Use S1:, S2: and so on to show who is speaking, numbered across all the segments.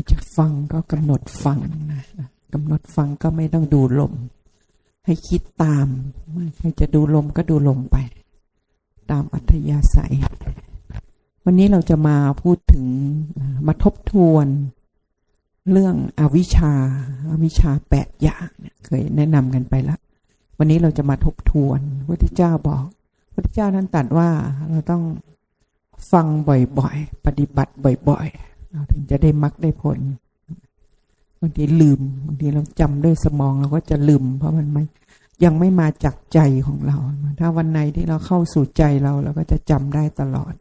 S1: รจะฟังก็กำหนดฟังนะกำหนดฟังก็ไม่ต้องดูลม ให้คิดตามใครจะดูลมก็ดูลมไป ตามอัธยาศัย วันนี้เราจะมาพูดถึงมาทบทวน เรื่องอวิชชาอาวิชชาแปดอย่างเนี่ยเคยแนะนำกันไปแล้ววันนี้เราจะมาทบทวนพระพุทธเจ้าบอกพระพุทธเจ้าท่านตรัสว่าเราต้องฟังบ่อยๆ ปฏิบัติบ่อยๆ เราถึงจะได้มรรคได้ผลบางทีลืมบางทีเราจำด้วยสมองเราก็จะลืม เพราะมันไม่ยังไม่มาจากใจของเรา ถ้าวันไหนที่เราเข้าสู่ใจเราเราก็จะจำได้ตลอด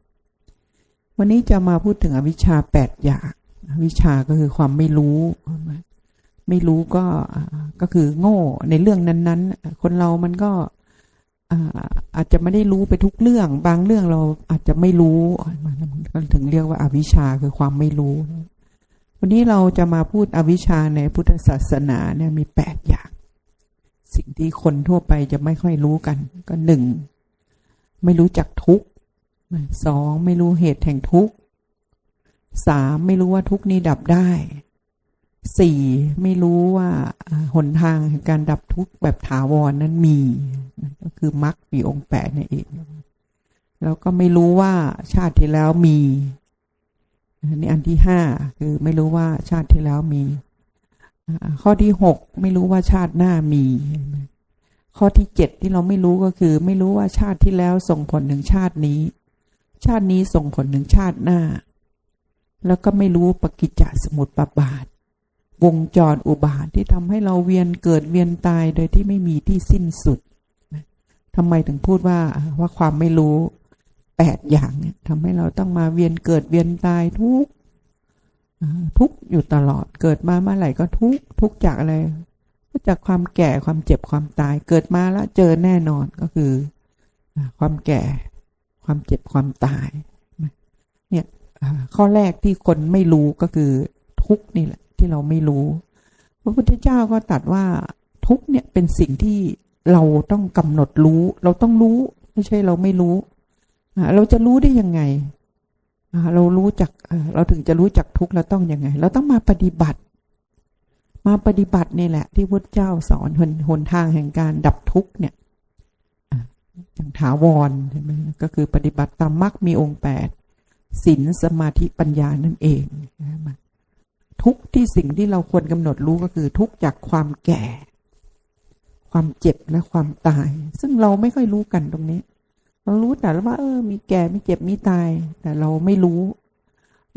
S1: วันนี้จะมาพูดถึงอวิชชาแปดอย่างอวิชชาก็คือความไม่รู้ ไม่รู้ก็ก็คือโง่ในเรื่องนั้น ๆ คนเรามันก็ อาจจะไม่ได้รู้ไปทุกเรื่อง บางเรื่องเราอาจจะไม่รู้มันถึงเรียกว่าอาวิชชาคือความไม่รู้ วันนี้เราจะมาพูดอวิชชาในพุทธศาสนาเนี่ยมีแปดอย่าง สิ่งที่คนทั่วไปจะไม่ค่อยรู้กัน ก็หนึ่งไม่รู้จักทุกข์สองไม่รู้เหตุแห่งทุกข์สามไม่รู้ว่าทุกข์นี้ดับได้ สี่ไม่รู้ว่าหนทางแห่งการดับทุกข์แบบถาวรนนั้นมี ก็คือมรรคมีองแปดนั่นเอง แล้วก็ไม่รู้ว่าชาติที่แล้วมีนี่อันที่ห้าคือไม่รู้ว่าชาติที่แล้วมี ข้อที่หกไม่รู้ว่าชาติหน้ามี ข้อที่เจ็ดที่เราไม่รู้ก็คือ ไม่รู้ว่าชาติที่แล้วส่งผลถึงชาตินี้ ชาตินี้ส่งผลถึงชาติหน้า แล้วก็ไม่รู้ปกิจจสมุติปบาท วงจรอุบาทที่ทำให้เราเวียนเกิดเวียนตายโดยที่ไม่มีที่สิ้นสุดทำไมถึงพูดว่าว่าความไม่รู้แปดอย่างเนี่ยทำให้เราต้องมาเวียนเกิดเวียนตายทุกทุกอยู่ตลอดเกิดมาเมื่อไหร่ก็ทุกทุกจากอะไรก็จากความแก่ความเจ็บความตายเกิดมาแล้วเจอแน่นอนก็คือ ความแก่ความเจ็บความตายเนี่ยข้อแรกที่คนไม่รู้ก็คือทุกนี่แหละ ที่เราไม่รู้ พระพุทธเจ้าก็ตัดว่าทุกเนี่ยเป็นสิ่งที่เราต้องกำหนดรู้ เราต้องรู้ไม่ใช่เราไม่รู้ เราจะรู้ได้ยังไง เรารู้จักเราถึงจะรู้จักทุกเราต้องยังไง เราต้องมาปฏิบัติ มาปฏิบัตินี่แหละ ที่พุทธเจ้าสอนหนหนทางแห่งการดับทุกเนี่ยอย่างถาวรใช่ไหมก็คือปฏิบัติตามมรรคมีองค์แปดศีลสมาธิปัญญานั่นเองนะ ทุกที่สิ่งที่เราควรกำหนดรู้ก็คือทุกจากความแก่ ความเจ็บและความตาย ซึ่งเราไม่ค่อยรู้กันตรงนี้ เรารู้แต่ว่าเออ มีแก่มีเจ็บมีตาย แต่เราไม่รู้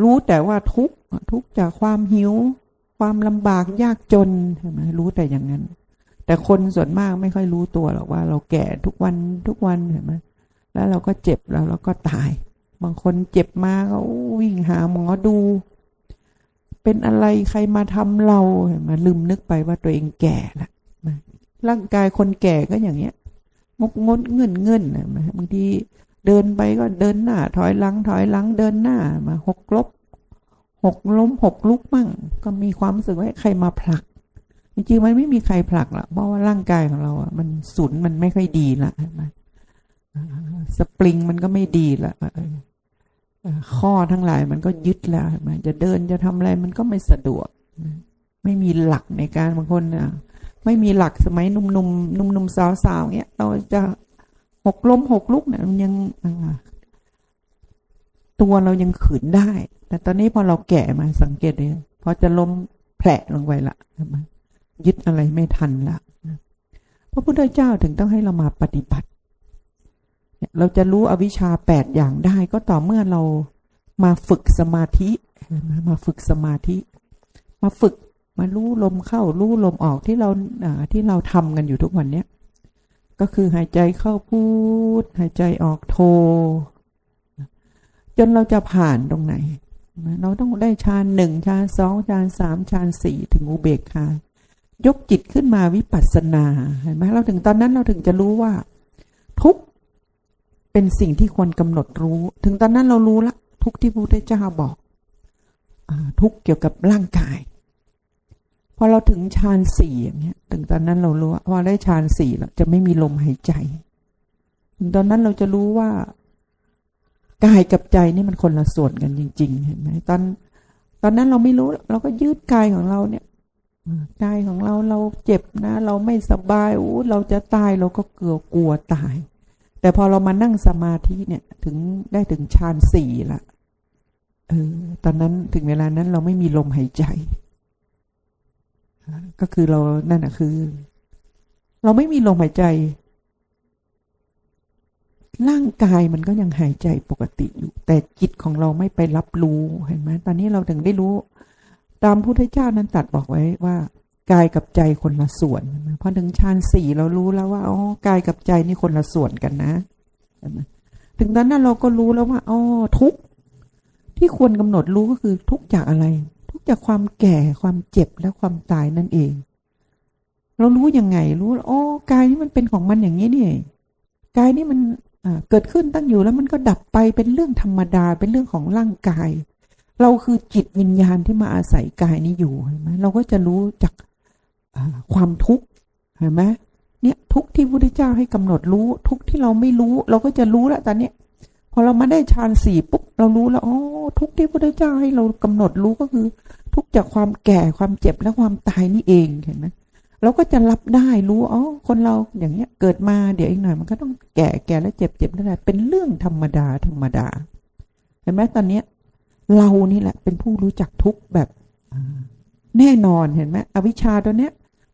S1: รู้แต่ว่าทุกทุกจากความหิว ความลำบากยากจนใช่ไหมรู้แต่อย่างนั้น แต่คนส่วนมากไม่ค่อยรู้ตัวหรอกว่า เราแก่ทุกวันทุกวันเห็นไหมแล้วเราก็เจ็บแล้วเราก็ตาย บางคนเจ็บมาก็วิ่งหาหมอดู เป็นอะไรใครมาทำเรามาลืมนึกไปว่าตัวเองแก่ละร่างกายคนแก่ก็อย่างเงี้ยงกงดเงินเงินบางทีเดินไปก็เดินหน้า ถอยหลัง ถอยหลังเดินหน้ามาหกลบหกล้มหกลุกมั่ง ก็มีความรู้สึกว่าใครมาผลักจริงๆมันไม่มีใครผลักละเพราะว่าร่างกายของเราอะมันสุนมันไม่ค่อยดีละสปริงมันก็ไม่ดีละ ข้อทั้งหลายมันก็ยึดแล้วมันจะเดินจะทำอะไรมันก็ไม่สะดวก ไม่มีหลักในการบางคนอะไม่มีหลักสมัยหนุ่มๆหนุ่มๆสาวๆเนี้ยเราจะหกล้มหกลุกเนี่ยมันยังตัวเรายังขืนได้ แต่ตอนนี้พอเราแก่มาสังเกตเลยพอจะล้มแผลลงไปละยึดอะไรไม่ทันละพระพุทธเจ้าถึงต้องให้เรามาปฏิบัติ เราจะรู้อวิชชาแปดอย่างได้ ก็ต่อเมื่อเรามาฝึกสมาธิ มาฝึกสมาธิ มาฝึกมารู้ลมเข้ารู้ลมออกที่เราที่เราทำกันอยู่ทุกวันเนี้ยก็คือหายใจเข้าพูด หายใจออกโท จนเราจะผ่านตรงไหน เราต้องได้ฌานหนึ่งฌานสองฌานสามฌานสี่ถึงอุเบกขายกจิตขึ้นมาวิปัสสนาเห็นไหมเราถึงตอนนั้นเราถึงจะรู้ว่า ทุก เป็นสิ่งที่ควรกำหนดรู้ ถึงตอนนั้นเรารู้ละ ทุกที่พระพุทธเจ้าบอกอทุกเกี่ยวกับร่างกาย พอเราถึงฌานสี่อย่างเงี้ย ถึงตอนนั้นเรารู้ว่าได้ฌานสี่แล้วจะไม่มีลมหายใจ ถึงตอนนั้นเราจะรู้ว่ากายกับใจนี่มันคนละส่วนกันจริง ๆ เห็นไหมตอนตอนนั้นเราไม่รู้เราก็ยืดกายของเราเนี่ยกายของเราเราเจ็บนะ เราไม่สบายอู้เราจะตายเราก็เกลัวกลัวตาย แต่พอเรามานั่งสมาธิเนี่ย ถึงได้ถึงฌานสี่ละเออตอนนั้นถึงเวลานั้นเราไม่มีลมหายใจ ก็คือเรานั่นอะคือ เราไม่มีลมหายใจ ร่างกายมันก็ยังหายใจปกติอยู่ แต่จิตของเราไม่ไปรับรู้เห็นไหมตอนนี้เราถึงได้รู้ ตามพุทธเจ้านั้นตัดบอกไว้ว่า กายกับใจคนละส่วนเพอถึงฌานสี่เรารู้แล้วว่าอ๋อกายกับใจนี่คนละส่วนกันนะถึงตอนนั้นเราก็รู้แล้วว่าอ๋อทุกที่ควรกำหนดรู้ก็คือทุกจากอะไร ทุกจากความแก่ความเจ็บและความตายนั่นเอง เรารู้ยังไงรู้อ๋อกายนี่มันเป็นของมันอย่างนี้นี่กายนี่มันเกิดขึ้นตั้งอยู่แล้วมันก็ดับไปเป็นเรื่องธรรมดาเป็นเรื่องของร่างกาย เราคือจิตวิญญาณที่มาอาศัยกายนี้อยู่เห็นไหมเราก็จะรู้จาก ความทุกข์เห็นไหมเนี่ยทุกที่พระพุทธเจ้าให้กำหนดรู้ ทุกที่เราไม่รู้ เราก็จะรู้แล้วตอนนี้พอเรามาได้ฌานสี่ปุ๊บเรารู้แล้วอ๋อทุกที่พระพุทธเจ้าให้เรากำหนดรู้ก็คือ ทุกจากความแก่ความเจ็บและความตายนี่เองเห็นไหมเราก็จะรับได้รู้อ๋อคนเราอย่างเงี้ยเกิดมาเดี๋ยวอีกหน่อย มันก็ต้องแก่แก่แล้วเจ็บเจ็บได้เป็นเรื่องธรรมดาธรรมดาเห็นไหมตอนเนี้ยเรานี่แหละเป็นผู้รู้จักทุกแบบแน่นอนเห็นไหมอวิชชาตัวเนี้ย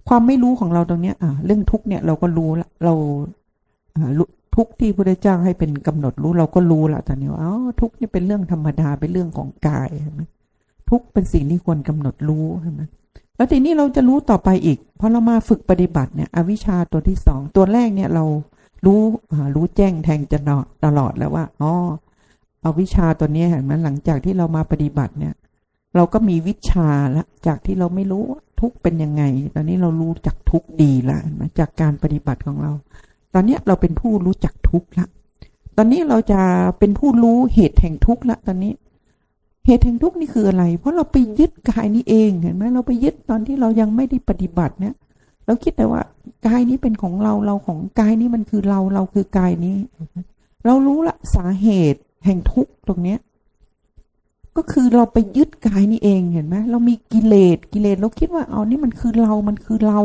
S1: ความไม่รู้ของเราตรงเนี้ยอ่าเรื่องทุกเนี่ยเราก็รู้ละเราทุกที่พระเจ้าให้เป็นกำหนดรู้เราก็รู้ละตอนนี้ว่าอ๋อทุกนี่เป็นเรื่องธรรมดาเป็นเรื่องของกายเห็นไหมทุกเป็นสิ่งที่ควรกำหนดรู้เห็นไหมแล้วทีนี้เราจะรู้ต่อไปอีกพอเรามาฝึกปฏิบัติเนี่ย อวิชชาตัวที่สองตัวแรกเนี่ยเรารู้รู้แจ้งแทงจะตลอดแล้วว่าอ๋ออวิชชาตัวนี้เห็นไหมหลังจากที่เรามาปฏิบัติเนี่ย เราก็มีวิชาละจากที่เราไม่รู้ ทุกเป็นยังไง ตอนนี้เรารู้จักทุกดีละจากการปฏิบัติของเรา ตอนนี้เราเป็นผู้รู้จักทุกละตอนนี้เราจะเป็นผู้รู้เหตุแห่งทุกละตอนนี้ เหตุแห่งทุกนี่คืออะไร เพราะเราไปยึดกายนี้เองเห็นไหมเราไปยึดตอนที่เรายังไม่ได้ปฏิบัติเนี่ยเราคิดแต่ว่ากายนี้เป็นของเราเราของกายนี้มันคือเราเราคือกายนี้ เรารู้ละสาเหตุแห่งทุกตรงเนี้ย ก็คือเราไปยึดกายนี้เองเห็นไหมเรามีกิเลสกิเลสเราคิดว่าเอานี่มันคือเรามันคือเรา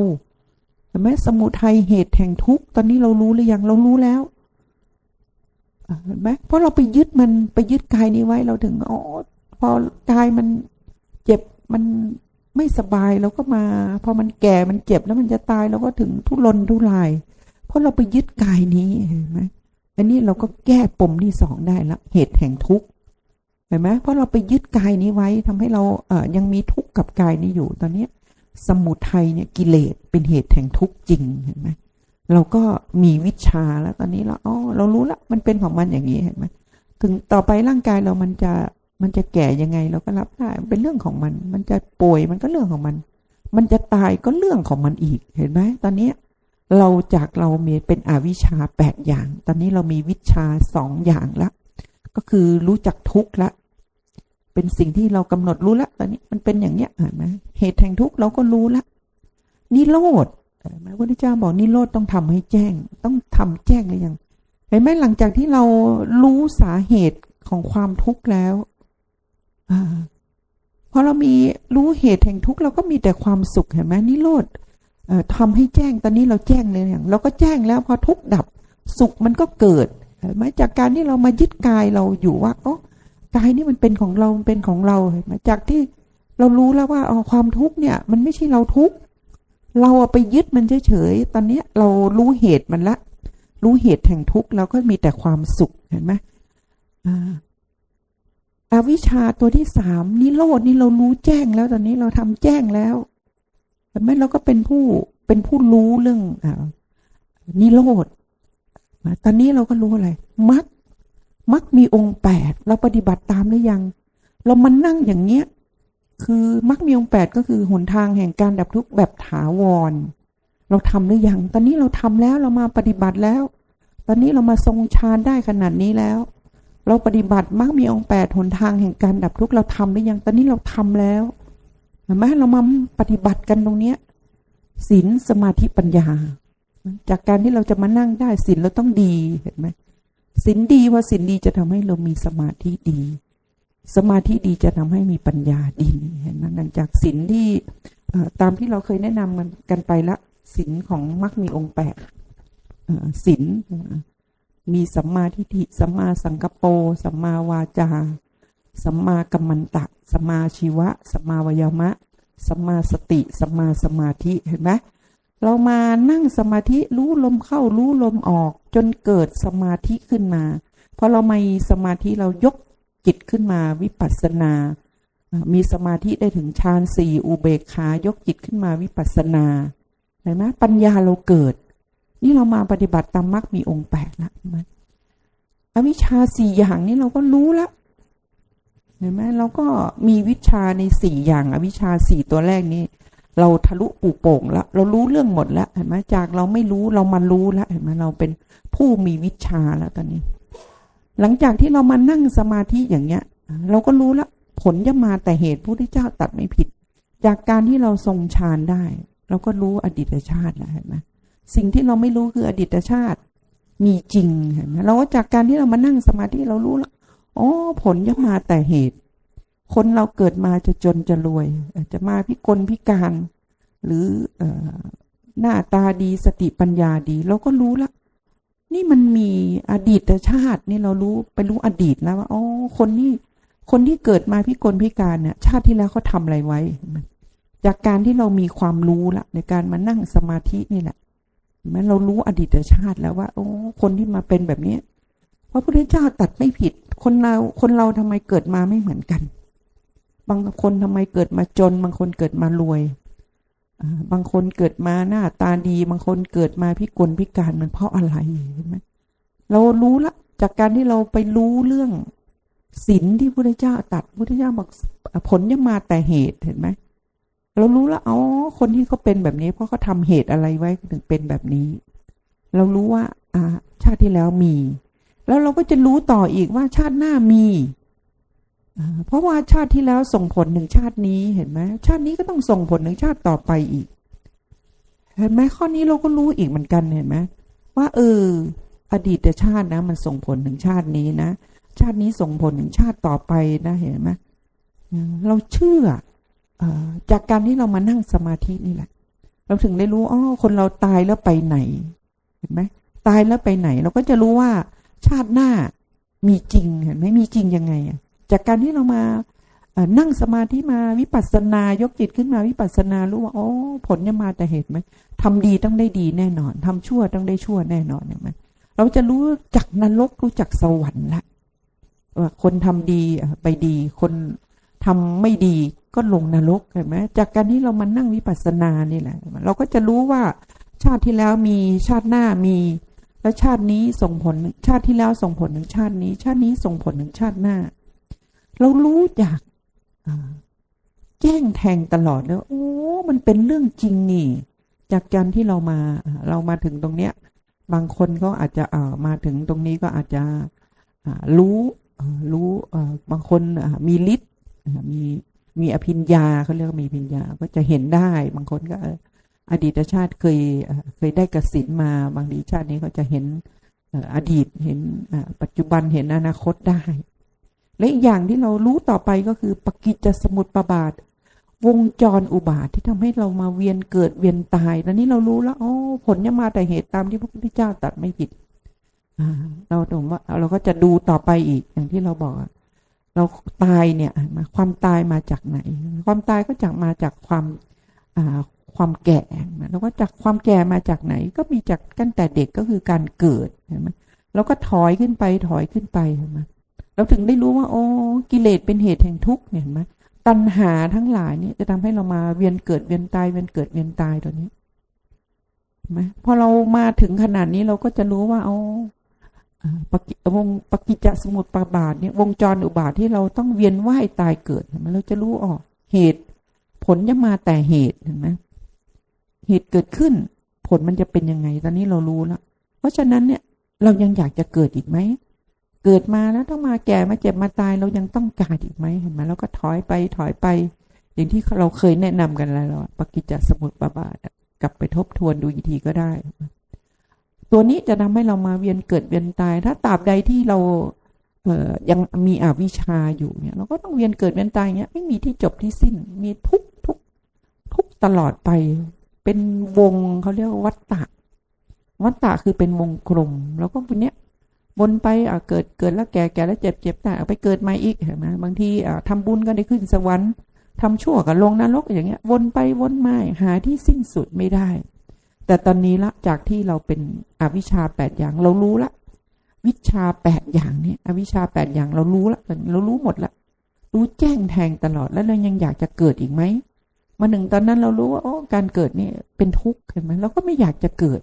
S1: เห็นไหมสมุทัยเหตุแห่งทุกข์ตอนนี้เรารู้หรือยังเรารู้แล้วเห็นไหมเพราะเราไปยึดมันไปยึดกายนี้ไว้เราถึงอ๋อพอกายมันเจ็บมันไม่สบายเราก็มา พอมันแก่มันเจ็บแล้วมันจะตายเราก็ถึงทุรนทุราย เพราะเราไปยึดกายนี้เห็นไหมอันนี้เราก็แก้ปมที่สองได้ละเหตุแห่งทุกข์ เห็นไหมเพราะเราไปยึดกายนี้ไว้ทำให้เราเอ่อยังมีทุกข์กับกายนี้อยู่ ตอนนี้สมุทัยเนี่ยกิเลสเป็นเหตุแห่งทุกข์จริงเห็นไหมเราก็มีวิชาแล้วตอนนี้เราอ๋อเรารู้ละมันเป็นของมันอย่างนี้เห็นไหมถึงต่อไปร่างกายเรามันจะมันจะแก่ยังไงเราก็รับได้เป็นเรื่องของมัน มันจะป่วยมันก็เรื่องของมัน มันจะตายก็เรื่องของมันอีกเห็นไหมตอนนี้เราจากเรามีเป็นอวิชชาแปดอย่าง ตอนนี้เรามีวิชาสองอย่างละ ก็คือรู้จักทุกข์ละ เป็นสิ่งที่เรากำหนดรู้ละตอนนี้มันเป็นอย่างเนี้ยเห็นไหมเหตุแห่งทุกข์เราก็รู้ละนิโรธเห็นไหมพระพุทธเจ้าบอกนิโรธต้องทำให้แจ้ง ต้องทำแจ้งหรือยังเห็นไหมหลังจากที่เรารู้สาเหตุของความทุกข์แล้วพอเรามีรู้เหตุแห่งทุกข์เราก็มีแต่ความสุขเห็นไหมนิโรธทำให้แจ้งตอนนี้เราแจ้งเลยอย่างเราก็แจ้งแล้วพอทุกข์ดับสุขมันก็เกิด เห็นไหมจากการที่เรามายึดกายเราอยู่ว่าโอ๋อกายนี่มันเป็นของเราเป็นของเราเห็นไหมจากที่เรารู้แล้วว่าอ๋อความทุกข์เนี่ย มันไม่ใช่เราทุกข์เราไปยึดมันเฉยๆตอนนี้เรารู้เหตุมันละ รู้เหตุแห่งทุกข์เราก็มีแต่ความสุขเห็นไหมอ่าอวิชชาตัวที่สามนิโรดนี่เรารู้แจ้งแล้วตอนนี้เราทำแจ้งแล้วแต่ไหมเราก็เป็นผู้เป็นผู้รู้เรื่องอนิโรธ ตอนนี้เราก็รู้อะไรมักมักมีองค์แปดเราปฏิบัติตามหรือยัง เรามันนั่งอย่างเนี้ย คือมักมีองค์แปดก็คือหนทางแห่งการดับทุกข์แบบถาวร เราทำหรือยัง ตอนนี้เราทำแล้วเรามาปฏิบัติแล้ว ตอนนี้เรามาทรงฌานได้ขนาดนี้แล้ว เราปฏิบัติมักมีองค์แปดหนทางแห่งการดับทุกข์เราทำหรือยัง ตอนนี้เราทำแล้วเห็นไหมเรามาปฏิบัติกันตรงเนี้ยศีลสมาธิปัญญา จากการที่เราจะมานั่งได้ศีลเราต้องดีเห็นไหมศีลดีว่าศีลดีจะทำให้เรามีสมาธิดี สมาธิดีจะทำให้มีปัญญาดีเห็นไหมจากศีลที่ตามที่เราเคยแนะนำกันกันไปละศีลของมรรคมีองค์แปดศีลมีสัมมาทิฏฐิสัมมาสังกปรสัมมาวาจาสัมมากัมมันตะสัมมาชีวะสัมมาวยามะสัมมาสติสัมมาสมาธิเห็นไหม เรามานั่งสมาธิรู้ลมเข้ารู้ลมออก จนเกิดสมาธิขึ้นมาพอเรามีสมาธิเรายกจิตขึ้นมาวิปัสสนา มีสมาธิได้ถึงฌานสี่อุเบกขายกจิตขึ้นมาวิปัสสนาเห็นไหมปัญญาเราเกิด นี่เรามาปฏิบัติตามมรรคมีองค์แปดล้วเห็นอวิชชาสี่อย่างนี้เราก็รู้แล้วเห็นไหมเราก็มีวิชาในสี่อย่างอวิชชาสี่ตัวแรกนี้ เราทะลุปูโป่งแล้วเรารู้เรื่องหมดแล้วเห็นไหมจากเราไม่รู้เรามารู้แล้วเห็นไหมเราเป็นผู้มีวิชาแล้วตอนนี้ หลังจากที่เรามานั่งสมาธิอย่างเงี้ย เราก็รู้แล้วผลจะมาแต่เหตุพระพุทธเจ้าตัดไม่ผิด จากการที่เราทรงฌานได้ เราก็รู้อดีตชาติแล้วเห็นไหมสิ่งที่เราไม่รู้คืออดีตชาติ มีจริงเห็นไหมเราก็จากการที่เรามานั่งสมาธิเรารู้แล้วอ๋อผลจะมาแต่เหตุ คนเราเกิดมาจะจนจะรวย จะมาพิกลพิการ หรืออหน้าตาดีสติปัญญาดี เราก็รู้ล้วนี่มันมีอดีตชาตินี่เรารู้ไปรู้อดีตแล้วว่าอ๋อคนนี้คนที่เกิดมาพิกลพิการเนี่ย ชาติที่แล้วเขาทำอะไรไว้ จากการที่เรามีความรู้ละในการมานั่งสมาธินี่แหละเห็นเรารู้อดีตชาติแล้วว่า โอ้คนที่มาเป็นแบบนี้พระพุทธเจ้าตัดไม่ผิด คนเราคนเราทำไมเกิดมาไม่เหมือนกัน บางคนทำไมเกิดมาจน บางคนเกิดมารวย บางคนเกิดมาหน้าตาดี บางคนเกิดมาพิกลพิการมันเพราะอะไรเห็นไหมเรารู้ละ จากการที่เราไปรู้เรื่องศีลที่พระพุทธเจ้าตัดพระพุทธเจ้าบอกผลจะมาแต่เหตุเห็นไหมเรารู้แล้วอ๋อคนที่เขาเป็นแบบนี้ เพราะเขาทำเหตุอะไรไว้ถึงเป็นแบบนี้ เรารู้ว่าอาชาติที่แล้วมี แล้วเราก็จะรู้ต่ออีกว่าชาติหน้ามี เพราะว่าชาติที่แล้วส่งผลหนึ่งชาตินี้เห็นไหมชาตินี้ก็ต้องส่งผลหนึ่งชาติต่อไปอีก เห็นไหมข้อนี้เราก็รู้อีกเหมือนกันเห็นไหมว่า เออ อดีตชาตินะ มันส่งผลถึงชาตินี้นะชาตินี้ส่งผลถึงชาติต่อไปนะเห็นไหมเราเชื่อออจากการที่เรามานั่งสมาธินี่แหละ เราถึงได้รู้อ๋อคนเราตายแล้วไปไหน เห็นไหมตายแล้วไปไหน เราก็จะรู้ว่าชาติหน้ามีจริงเห็นไหมมีจริงยังไงอะ จากการที่เรามาเอนั่งสมาธิมาวิปัสสนายกจิตขึ้นมาวิปัสสนารู้ว่าโอ๋อผลจะมาแต่เหตุไหมทำดีต้องได้ดีแน่นอนทำชั่วต้องได้ชั่วแน่นอนเห็นไหมเราจะรู้จักนรกรู้จักสวรรค์ละว่าคนทำดีไปดี คนทำไม่ดีก็ลงนรกเห็นไหมจากการที่เรามานั่งวิปัสสนานี่แหละ เราก็จะรู้ว่าชาติที่แล้วมีชาติหน้ามี แล้วชาตินี้ส่งผลชาติที่แล้วส่งผลถึงชาตินี้ ชาตินี้ส่งผลถึงชาติหน้า เรารู้จากแจ้งแทงตลอดเลยโอ้ มันเป็นเรื่องจริงนี่ จากการที่เรามาเรามาถึงตรงเนี้ย บางคนก็อาจจะมาถึงตรงนี้ก็อาจจะรู้รู้บางคนมีฤทธิ์มีมีอภิญญาเขาเรียกมีอภิญญาก็จะเห็นได้ บางคนก็อดีตชาติเคยเคยได้กสินมาบางทีชาตินี้ก็จะเห็นอดีตเห็นปัจจุบันเห็นอนาคตได้ และอีกอย่างที่เรารู้ต่อไปก็คือปกิจจสมุประบาท วงจรอุบาทที่ทำให้เรามาเวียนเกิดเวียนตายแล้วนี้เรารู้แล้วอ๋อผลจะมาแต่เหตุตามที่พระพุทธเจ้าตรัดไม่ผิดเราถึงว่าเราก็จะดูต่อไปอีกอย่างที่เราบอก เราตายเนี่ยมาความตายมาจากไหน ความตายก็จากมาจากความอความแก่แล้วก็จากความแก่มาจากไหน ก็มีจากตั้งแต่เด็กก็คือการเกิดเห็นไหมเราก็ถอยขึ้นไปถอยขึ้นไปเห็นไหม เราถึงได้รู้ว่า โอ้กิเลสเป็นเหตุแห่งทุกข์เนี่ยเห็นไหมตัณหาทั้งหลายเนี่ยจะทำให้เรามาเวียนเกิดเวียนตายเวียนเกิดเวียนตายตัวนี้เห็นไหมพอเรามาถึงขนาดนี้เราก็จะรู้ว่าเอาอ่าปกิวงปกิจจสมุปาบาทเนี่ยวงจรอุบาทที่เราต้องเวียนว่ายตายเกิดเห็นไหมเราจะรู้ออกเหตุ ผลจะมาแต่เหตุเห็นไหมเหตุเกิดขึ้น ผลมันจะเป็นยังไง ตอนนี้เรารู้แล้วเพราะฉะนั้นเนี่ย เรายังอยากจะเกิดอีกไหม เกิดมาแล้วต้องมาแก่มาเจ็บมาตายเรายังต้องการอีกไหมเห็นไหมเราก็ถอยไปถอยไป อย่างที่เราเคยแนะนำกันแล้วปกิจจสมุปบาทอะกลับไปทบทวนดูอีกทีก็ได้ ตัวนี้จะทำให้เรามาเวียนเกิดเวียนตาย ถ้าตราบใดที่เราเออยังมีอวิชชาอยู่เนี่ย เราก็ต้องเวียนเกิดเวียนตายเงี้ยไม่มีที่จบที่สิ้น มีทุกทุกทุกตลอดไป เป็นวงเขาเรียกว่าวัฏฏะวัฏฏะคือเป็นวงกลม แล้วก็วันเนี้ย วนไปเกิดเกิดแล้วแก่แก่แล้วเจ็บเจ็บตายไปเกิดใหม่อีกเห็นไหมบางทีอะทำบุญก็ได้ขึ้นสวรรค์ทำชั่วก็ลงนรกอย่างเงี้ย วนไปวนมาหาที่สิ้นสุดไม่ได้ แต่ตอนนี้ละจากที่เราเป็นอวิชชาแปดอย่างเรารู้ละ วิชาแปดอย่างเนี่ยอวิชชาแปดอย่างเรารู้ละเรารู้หมดละรู้แจ้งแทงตลอดแล้วเรายังอยากจะเกิดอีกไหมมาหนึ่งตอนนั้นเรารู้ว่าโอ้การเกิดนี่เป็นทุกข์เห็นไหมเราก็ไม่อยากจะเกิด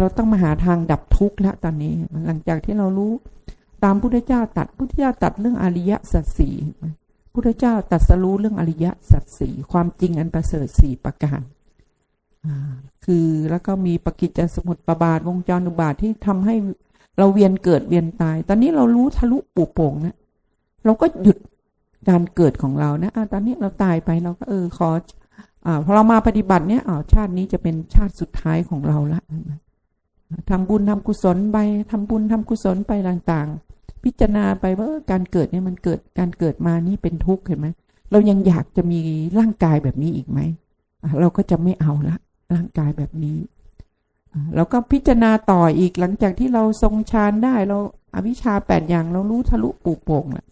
S1: เราต้องมาหาทางดับทุกข์แล้วตอนนี้ หลังจากที่เรารู้ตามพุทธเจ้าตัดพุทธเจ้าตัดเรื่องอริยสัจสี่พุทธเจ้าตัดสรู้เรื่องอริยสัจสี่ความจริงอันประเสริฐสี่ประการคือแล้วก็มีปกิจจสมุตประบาทวงจรอุบาทที่ทำให้เราเวียนเกิดเวียนตาย ตอนนี้เรารู้ทะลุปูโป่งนะเราก็หยุดการเกิดของเรานะอะตอนนี้เราตายไปเราก็เออขอ อ่าพอเรามาปฏิบัติเนี้ยอ่าชาตินี้จะเป็นชาติสุดท้ายของเราละทำบุญทำกุศลไปทำบุญทำกุศลไปต่างๆ พิจารณาไปว่าการเกิดเนี่ยมันเกิดการเกิดมานี่เป็นทุกข์เห็นไหมเรายังอยากจะมีร่างกายแบบนี้อีกไหมเราก็จะไม่เอาละร่างกายแบบนี้อะเราก็พิจารณาต่ออีกหลังจากที่เราทรงฌานได้เราอวิชชาแปดอย่างเรารู้ทะลุปูโป่งแล้ว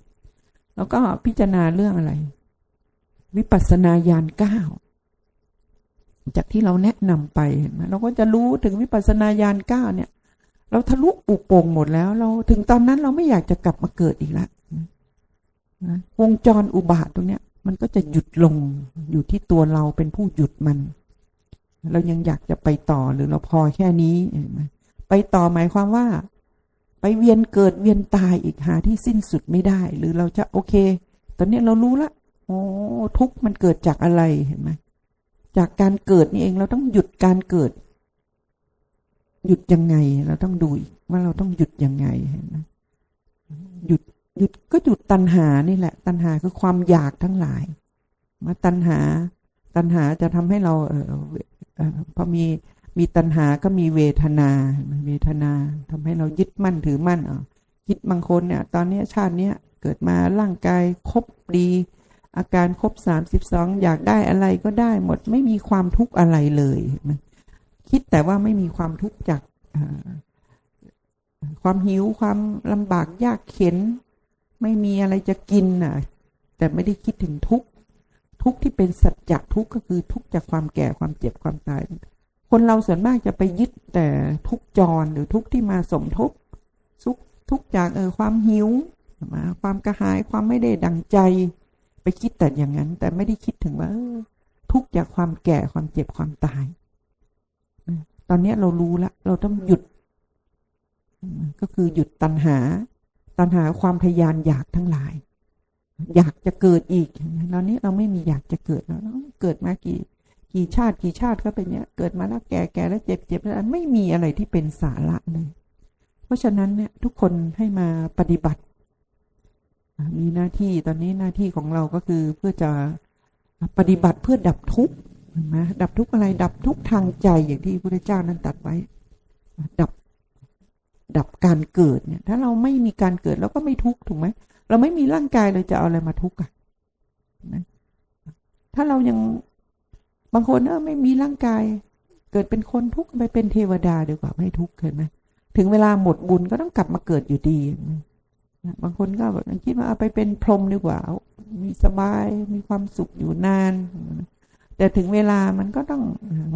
S1: เราก็พิจารณาเรื่องอะไร วิปัสสนาญาณเก้า จากที่เราแนะนำไปเห็นไหมเราก็จะรู้ถึงวิปัสสนาญาณเก้าเนี่ย เราทะลุปูโป่งหมดแล้ว เราถึงตอนนั้นเราไม่อยากจะกลับมาเกิดอีกล้วนะวงจรอุบาทตรงเนี้ย มันก็จะหยุดลงอยู่ที่ตัวเราเป็นผู้หยุดมัน เรายังอยากจะไปต่อหรือเราพอแค่นี้เห็นไหมไปต่อหมายความว่า ไปเวียนเกิดเวียนตายอีกหาที่สิ้นสุดไม่ได้ หรือเราจะโอเค ตอนนี้เรารู้ละโอ้ทุกมันเกิดจากอะไรเห็นไหม จากการเกิดนี่เองเราต้องหยุดการเกิด หยุดยังไง เราต้องดูอีกว่าเราต้องหยุดยังไงเห็นไหยุดหยุดก็หยุดตัณหานี่แหละ ตัณหาคือความอยากทั้งหลายมาตัณหา ตัณหาจะทำให้เราเออพอมีมีตัณหาก็มีเวทนาเวทนาทำให้เรายึดมั่นถือมั่นอะคิดบางคนเนี่ย ตอนเนี้ยชาติเนี้ยเกิดมาร่างกายครบดี อาการครบสามสิบสองอยากได้อะไรก็ได้หมดไม่มีความทุกข์อะไรเลย คิดแต่ว่าไม่มีความทุกข์จากความหิวความลำบากยากเข็น ไม่มีอะไรจะกินน่ะ แต่ไม่ได้คิดถึงทุกข์ทุกข์ที่เป็นสัจจะทุกข์ก็คือทุกข์จากความแก่ความเจ็บความตาย คนเราส่วนมากจะไปยึดแต่ทุกข์จรหรือทุกข์ที่มาสมทบทุกข์ทุกจากเออความหิวมาความกระหายความไม่ได้ดังใจ ไปคิดแต่อย่างนั้น แต่ไม่ได้คิดถึงว่าทุกข์จากความแก่ความเจ็บความตายตอนนี้เรารู้ล้วเราต้องหยุด ก็คือหยุดตัณหา ตัณหาความทยานอยากทั้งหลาย อยากจะเกิดอีกตอนนี้เราไม่มีอยากจะเกิดแล้วเกิดมากี่กี่ชาติกี่ชาติก็เป็นเนี้ย เกิดมาแล้วแก่แก่แล้วเจ็บเจ็บแล้วไม่มีอะไรที่เป็นสาระเลย เพราะฉะนั้นเนี่ยทุกคนให้มาปฏิบัติ มีหน้าที่ตอนนี้หน้าที่ของเราก็คือเพื่อจะปฏิบัติเพื่อดับทุกข์นไหมดับทุกข์อะไร ดับทุกข์ทางใจอย่างที่พระเจ้านั้นตรัดไว้ ดับดับการเกิดเนี่ย ถ้าเราไม่มีการเกิดเราก็ไม่ทุกข์ถูกไหมเราไม่มีร่างกายเราจะเอาอะไรมาทุกข์อะนะถ้าเรายังบางคนเออไม่มีร่างกาย เกิดเป็นคนทุกข์ไปเป็นเทวดาดีกว่าไม่ทุกข์เห็นไหมถึงเวลาหมดบุญก็ต้องกลับมาเกิดอยู่ดี บางคนก็แบบคิดว่าเอาไปเป็นพรหมดีกว่ามีสบายมีความสุขอยู่นาน แต่ถึงเวลามันก็ต้อง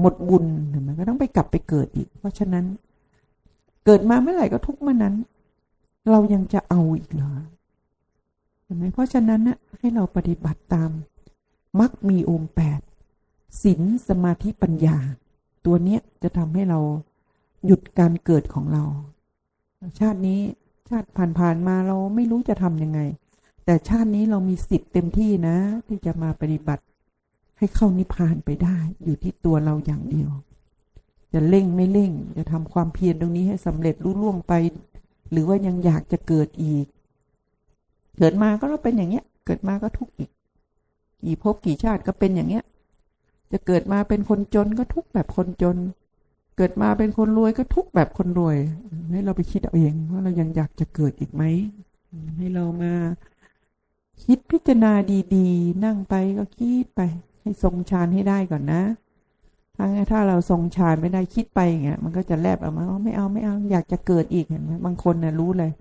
S1: หมดบุญมันก็ต้องไปกลับไปเกิดอีก เพราะฉะนั้นเกิดมาเมื่อไหร่ก็ทุกเมื่อนั้น เรายังจะเอาอีกเหรอเห็นไหมเพราะฉะนั้นนะให้เราปฏิบัติตามมักมีองค์แปดศีลสมาธิปัญญา ตัวเนี้ยจะทำให้เราหยุดการเกิดของเรา ชาตินี้ ชาติผ่านๆมาเราไม่รู้จะทำยังไง แต่ชาตินี้เรามีสิทธิ์เต็มที่นะ ที่จะมาปฏิบัติ ให้เข้านิพพานไปได้ อยู่ที่ตัวเราอย่างเดียว จะเร่งไม่เร่ง จะทำความเพียรตรงนี้ให้สำเร็จรุ่ล่วงไป หรือว่ายังอยากจะเกิดอีก เกิดมาก็เป็นอย่างเงี้ย เกิดมาก็ทุกข์อีก กี่ภพกี่ชาติก็เป็นอย่างเงี้ย จะเกิดมาเป็นคนจนก็ทุกข์แบบคนจน เกิดมาเป็นคนรวยก็ทุกแบบคนรวย ให้เราไปคิดเอาเองว่าเรายังอยากจะเกิดอีกไหม ให้เรามาคิดพิจารณาดีๆ นั่งไปก็คิดไป ให้ทรงฌานให้ได้ก่อนนะ ถ้าถ้าเราทรงฌานไม่ได้คิดไปอย่างเงี้ยมันก็จะแลบออกมาไม่เอาไม่เอาอยากจะเกิดอีกเห็นไหมบางคนน่ะรู้เลย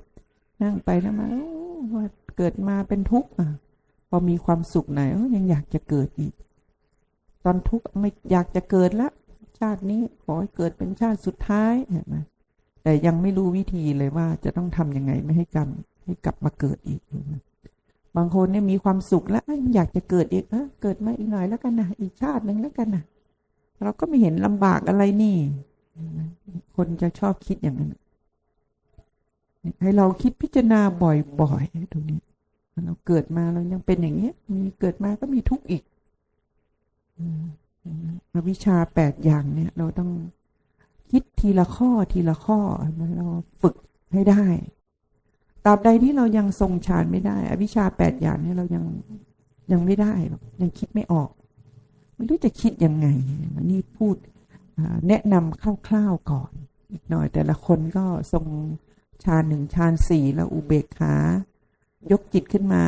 S1: นั่งไปนั่งมาว่าเกิดมาเป็นทุกข์อะ พอมีความสุขไหนยังอยากจะเกิดอีก ตอนทุกข์ไม่อยากจะเกิดละาตินี้ ขอให้เกิดเป็นชาติสุดท้ายเห็นไหมแต่ยังไม่รู้วิธีเลยว่าจะต้องทํำยังไงไม่ให้กรรมให้กลับมาเกิดอีกบางคนเนี่ยมีความสุขแล้วอยากจะเกิดอีกเออเกิดมาอีกหน่อยแล้วกันนะอีกชาติหนึ่งแล้วกันนะเราก็ไม่เห็นลำบากอะไรนี่ คนจะชอบคิดอย่างนั้นให้เราคิดพิจารณาบ่อยๆตรงนี้เราเกิดมาเรายังเป็นอย่างเนี้ย มีเกิดมาก็มีทุกข์อีก วิชาแปดอย่างเนี่ย เราต้องคิดทีละข้อทีละข้อเราฝึกให้ได้ตราบใดที่เรายังทรงฌานไม่ได้ อวิชาแปดอย่างเนี้เรายังยังไม่ได้หรอกยังคิดไม่ออก ไม่รู้จะคิดยังไงนี่พูดแนะนำคร่าวๆก่อน อีกหน่อยแต่ละคนก็ทรงฌานหนึ่งฌานสี่แล้วอุเบกขายกจิตขึ้นมา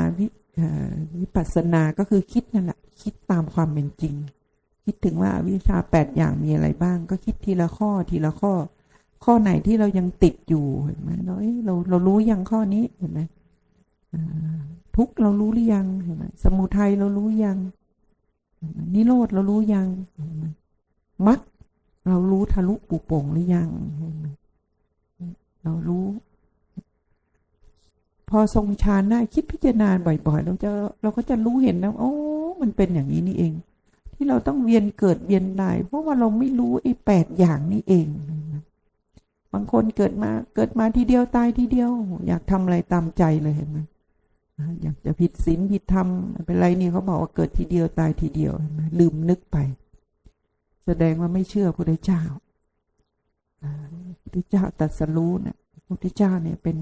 S1: วิปัสสนาก็คือคิดนั่นแหละคิดตามความเป็นจริง คิดถึงว่าวิชาแปดอย่างมีอะไรบ้าง ก็คิดทีละข้อทีละข้อ ข้อไหนที่เรายังติดอยู่เห็นไหมเราเราเรารู้ยังข้อนี้เห็นไหมทุกเรารู้หรือยังเห็นไหมสมุทัยเรารู้ยังนิโรธเรารู้ยังมัดเรารู้ทะลุปุโป่งหรือยังเรารู้ พอทรงฌานได้คิดพิจารณาบ่อยๆ เราจะเราก็จะรู้เห็นนะโอ้มันเป็นอย่างนี้นี่เอง ที่เราต้องเวียนเกิดเวียนตายเพราะว่าเราไม่รู้ไอ้แปดอย่างนี้เอง บางคนเกิดมาเกิดมาทีเดียวตายทีเดียว อยากทำอะไรตามใจเลยเห็นไหมอยากจะผิดศีลผิดธรรมเป็นไรนี่เขาบอกว่าเกิดทีเดียวตายทีเดียวลืมนึกไป แสดงว่าไม่เชื่อพระเจ้าพระเจ้าตัดสรู้เนี่ยพระเจ้าเนี่ยเป็น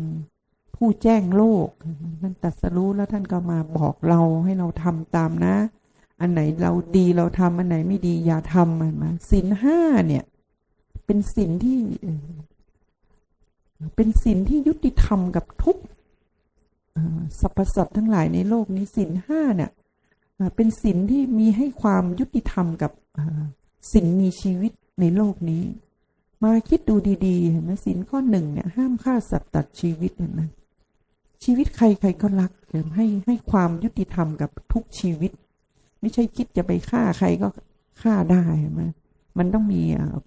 S1: ผู้แจ้งโลกท่านตัดสรู้แล้วท่านก็มาบอกเราให้เราทำตามนะ อันไหนเราดีเราทำอันไหนไม่ดีอย่าทำมันมาศีลห้าเนี่ย เป็นศีลที่ เป็นศีลที่ยุติธรรมกับทุกสรรพสัตว์ทั้งหลายในโลกนี้ศีลห้าเนี่ยเป็นศีลที่มีให้ความยุติธรรมกับสิ่งมีชีวิตในโลกนี้ มาคิดดูดีๆเห็นไหมศีลข้อหนึ่งเนี่ย ห้ามฆ่าสัตว์ตัดชีวิตเห็นไหมชีวิตใครใครก็รักให้ให้ความยุติธรรมกับทุกชีวิต ไม่ใช่คิดจะไปฆ่าใครก็ฆ่าได้เห็นไหมมันต้องมี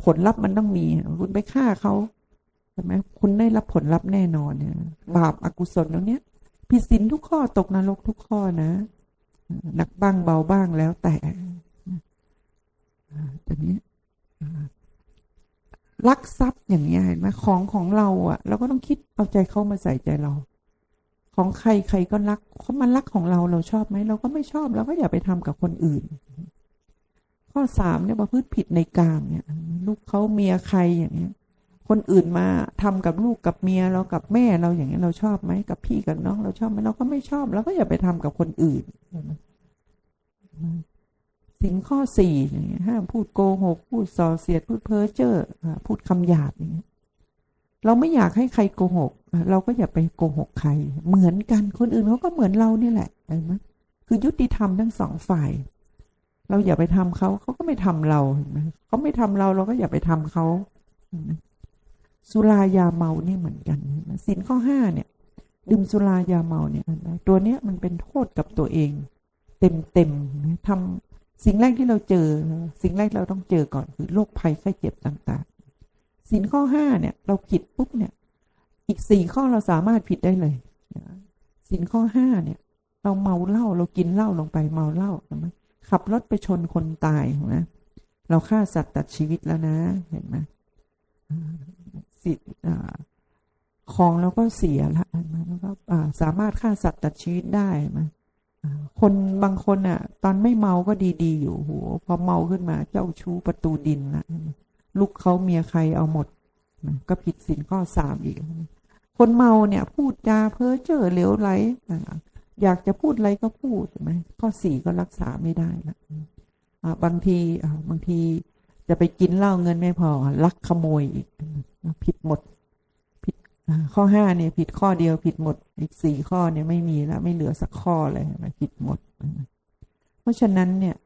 S1: ผลลัพธ์มันต้องมี คุณไปฆ่าเขาช่ไหมคุณได้รับผลลัพธ์แน่นอนเนี่ยบาปอากุศลตรงเนี้ยผิดศีลทุกข้อตกนรกทุกข้อนะหนักบ้างเบาบ้างแล้วแต่ตอนนี้ลักทรัพย์อย่างเงี้ยเห็นไหมของของเราอะ เราก็ต้องคิดเอาใจเข้ามาใส่ใจเรา ของใครใครก็รักเขามันรักของเราเราชอบไหมเราก็ไม่ชอบเราก็อย่าไปทำกับคนอื่น ข้อสามเนี่ยประพฤติผิดในกามเนี่ย ลูกเขาเมียใครอย่างเงี้ย คนอื่นมาทำกับลูกกับเมียเรากับแม่เราอย่างนี้ยเราชอบไหมกับพี่กับน้องเราชอบไหมเราก็ไม่ชอบเราก็อย่าไปทำกับคนอื่นสินข้อสี่อย่างเงี้ยห้ามพูดโกหกพูดส่อเสียดพูดเพ้อเจ้อพูดคำหยาบอย่างเงี้ย เราไม่อยากให้ใครโกหก เราก็อย่าไปโกหกใคร เหมือนกันคนอื่นเขาก็เหมือนเรานี่แหละเห็นไหมคือยุติธรรมทั้งสองฝ่าย เราอย่าไปทำเขาเขาก็ไม่ทำเราเห็นไหมเขาไม่ทำเราเราก็อย่าไปทำเขาสุรายาเมาเนี่ยเหมือนกันสินข้อห้าเนี่ย ดื่มสุรายาเมาเนี่ยตัวเนี้ยมันเป็นโทษกับตัวเอง เต็มเต็มทำสิ่งแรกที่เราเจอ สิ่งแรกเราต้องเจอก่อนคือโรคภัยไข้เจ็บต่าง ๆสินข้อห้าเนี่ย เราผิดปุ๊บเนี่ย อีกสี่ข้อเราสามารถผิดได้เลยสินข้อห้าเนี่ย เราเมาเหล้าเรากินเหล้าลงไปเมาเหล้าใช่ไหมขับรถไปชนคนตายนะเราฆ่าสัตว์ตัดชีวิตแล้วนะ เห็นไหมสิทธิ์ของเราก็เสียละแล้วก็สามารถฆ่าสัตว์ตัดชีวิตได้มาคนบางคนอะ ตอนไม่เมาก็ดีๆอยู่โหพอเมาขึ้นมาเจ้าชู้ประตูดินละ ลูกเขาเมียใครเอาหมดก็ผิดสินข้อสามอีก คนเมาเนี่ย พูดจาเพ้อเจ้อเหลวไหลอยากจะพูดอะไรก็พูดใช่ไหมข้อสี่ก็รักษาไม่ได้ละบางทีบางทีจะไปกินเหล้าเงินไม่พอลักขโมยอีกผิดหมด ผิดข้อห้าเนี่ย ผิดข้อเดียวผิดหมด อีกสี่ข้อเนี่ยไม่มีแล้วไม่เหลือสักข้อเลยผิดหมด เพราะฉะนั้นเนี่ย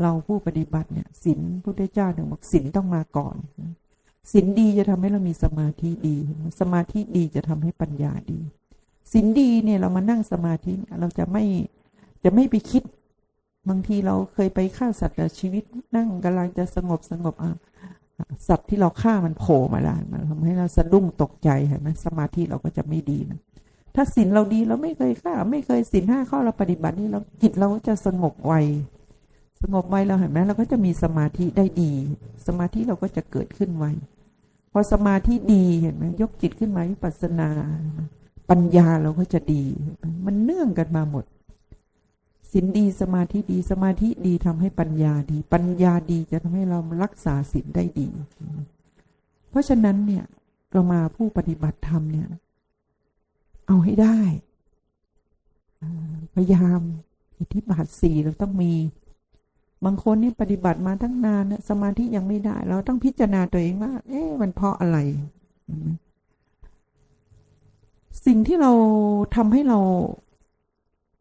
S1: เราผู้ปฏิบัติเนี่ยศีลพุทธเจ้าถึงบอกศีลต้องมาก่อนศีลดีจะทำให้เรามีสมาธิดี สมาธิดีจะทำให้ปัญญาดีศีลดีเนี่ยเรามานั่งสมาธิเราจะไม่จะไม่ไปคิด บางทีเราเคยไปฆ่าสัตว์แต่ชีวิตนั่งกำลังจะสงบสงบอะสัตว์ที่เราฆ่ามันโผล่มาได้มันทำให้เราสะดุ้งตกใจเห็นไหมสมาธิเราก็จะไม่ดีนะถ้าศีลเราดีเราไม่เคยฆ่า ไม่เคยศีลห้าข้อเราปฏิบัตินี่เราจิตเราก็จะสงบไว สงบไวเราเห็นไหมเราก็จะมีสมาธิได้ดี สมาธิเราก็จะเกิดขึ้นไวพอสมาธิดีเห็นไหมยกจิตขึ้นมาวิปัสสนา ปัญญาเราก็จะดี มันเนื่องกันมาหมดศีลดีสมาธิดีสมาธิดีทำให้ปัญญาดี ปัญญาดีจะทำให้เรารักษาศีลได้ดี เพราะฉะนั้นเนี่ยเรามาผู้ปฏิบัติธรรมเนี่ย เอาให้ได้ พยายามอิทธิบาทสี่เราต้องมี บางคนนี่ปฏิบัติมาตั้งนานเนี่ยสมาธิยังไม่ได้ เราต้องพิจารณาตัวเองว่า เอ๊ะมันเพราะอะไร สิ่งที่เราทำให้เรา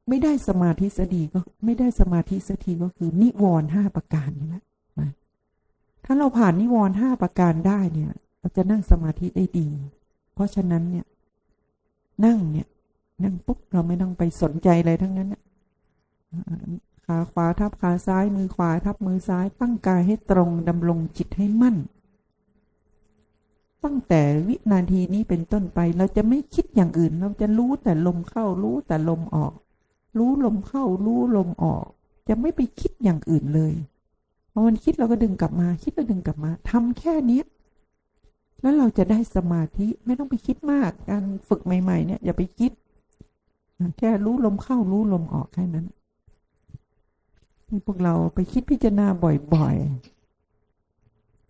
S1: ไม่ได้สมาธิสดีก็ ไม่ได้สมาธิสักทีก็คือ นิวรณ์ห้าประการนี่แหละถ้าเราผ่านนิวรณ์ห้าประการได้เนี่ย เราจะนั่งสมาธิได้ดี เพราะฉะนั้นเนี่ย นั่งเนี่ย นั่งปุ๊บเราไม่ต้องไปสนใจอะไรทั้งนั้นน่ะ ขาขวาทับขาซ้ายมือขวาทับมือซ้าย ตั้งกายให้ตรงดำรงจิตให้มั่น ตั้งแต่วินาทีนี้เป็นต้นไปเราจะไม่คิดอย่างอื่น เราจะรู้แต่ลมเข้ารู้แต่ลมออก รู้ลมเข้ารู้ลมออก จะไม่ไปคิดอย่างอื่นเลยพอมันคิดเราก็ดึงกลับมา คิดแล้วดึงกลับมาทำแค่เนี้ยแล้วเราจะได้สมาธิไม่ต้องไปคิดมาก การฝึกใหม่ ๆ เนี่ยอย่าไปคิด แค่รู้ลมเข้ารู้ลมออกแค่นั้น ให้พวกเราไปคิดพิจารณาบ่อย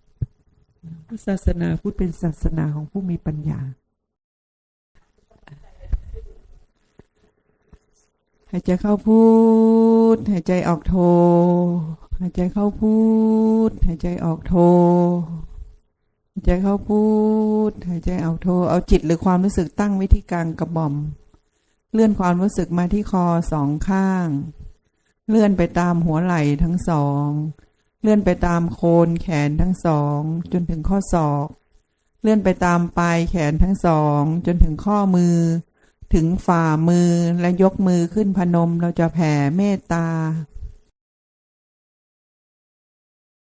S1: ๆพุทธศาสนาพุทธเป็นศาสนาของผู้มีปัญญา หายใจเข้าพูด หายใจออกโท หายใจเข้าพูด หายใจออกโท หายใจเข้าพูด หายใจออกโท เอาจิตหรือความรู้สึกตั้งไว้ที่กลางกระบอกเลื่อนความรู้สึกมาที่คอสองข้าง เลื่อนไปตามหัวไหล่ทั้งสอง เลื่อนไปตามโคนแขนทั้งสอง จนถึงข้อศอก เลื่อนไปตามปลายแขนทั้งสอง จนถึงข้อมือ ถึงฝ่ามือและยกมือขึ้นพนมเราจะแผ่เมตตา